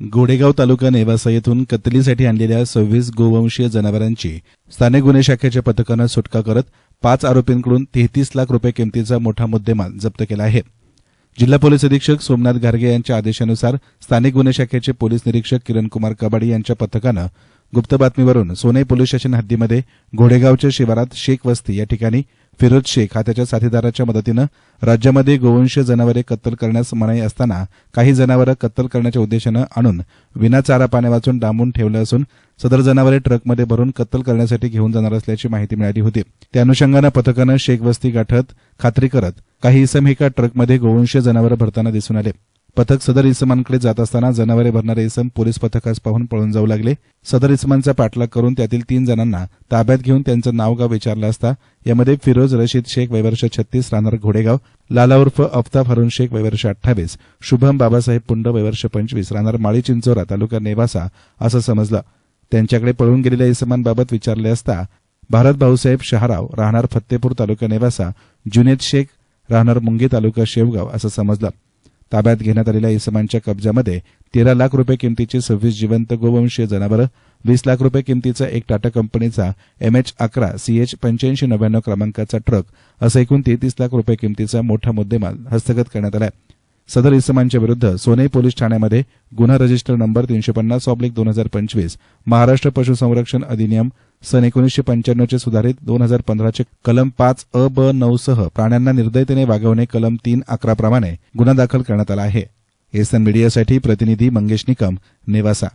गोडेगाव तालुका नेवासा येथून कत्तलीसाठी आणलेल्या सव्वीस गोवंशीय जनावरांची स्थानिक गुन्हे शाखेच्या पथकानं सुटका करत पाच आरोपींकडून तेहतीस लाख रुपये किमतीचा मोठा मुद्देमाल जप्त केला आहे. जिल्हा पोलीस अधीक्षक सोमनाथ घारगे यांच्या आदेशानुसार स्थानिक गुन्हे शाखेचे पोलीस निरीक्षक किरण कुमार कबाडी यांच्या पथकानं गुप्त बातमीवरून सोने पोलीस स्टेशन हद्दीमध्ये घोडेगावच्या शिवारात शेख वस्ती या ठिकाणी फिरोज शेख हा त्याच्या साथीदाराच्या मदतीनं राज्यामध्ये गोवंश जनावरे कत्तल करण्यास मनाई असताना काही जनावरं कत्तल करण्याच्या उद्देशानं आणून विना चारा पाण्या वाचून डांबून ठेवलं असून सदर जनावरे ट्रकमध्ये भरून कत्तल करण्यासाठी घेऊन जाणार असल्याची माहिती मिळाली होती. त्या अनुषंगानं पथकानं शेख वस्ती गाठत खात्री करत काही इसम एका ट्रकमध्ये गोवंश जनावरं भरताना दिसून आले. पथक सदर इसमांकडे जात असताना जनावरे भरणारे इसम पोलीस पथकास पाहून पळून जाऊ लागले. सदर इसमांचा पाठलाग करून त्यातील तीन जणांना ताब्यात घेऊन त्यांचं नावगाव विचारलं असता यामध्ये फिरोज रशीद शेख वैवर्ष छत्तीस राहणार घोडेगाव लाला उर्फ अफ्ताब हरुण शेख वैवर्ष अठ्ठावीस शुभम बाबासाहेब पुंड वैवर्ष पंचवीस राहणार माळी चिंचोरा तालुका नेवासा असं समजलं. त्यांच्याकडे पळून गेलेल्या इसमांबाबत विचारले असता भारत भाऊसाहेब शहाराव राहणार फत्तेपूर तालुका नेवासा जुनेद शेख राहणार मुंगी तालुका शेवगाव असं समजलं. ताब्यात घेण्यात आलेल्या इसमांच्या कब्जामध्ये तेरा लाख रुपये किमतीची सव्वीस जिवंत गोवंशीय जनावरं वीस लाख रुपये किमतीचा एक टाटा कंपनीचा एमएच अकरा सीएच पंच्याऐंशी नव्याण्णव क्रमांकाचा ट्रक असं एकूण तेहतीस लाख रुपये किमतीचा मोठा मुद्देमाल हस्तगत करण्यात आलाय. सदर इसमांच्या विरुद्ध सोने पोलीस ठाण्यामध्ये गुन्हा रजिस्टर नंबर तीनशे पन्नास ऑब्लिक दोन हजार पंचवीस महाराष्ट्र पशुसंरक्षण अधिनियम सन एकोणीसशे पंच्याण्णवचे सुधारित दोन हजार पंधराचे कलम पाच अ ब नऊसह प्राण्यांना निर्दयतेने वागवणे कलम तीन अकरा प्रमाणे गुन्हा दाखल करण्यात आला आहे. एसन मीडियासाठी प्रतिनिधी मंगेश निकम नेवासा.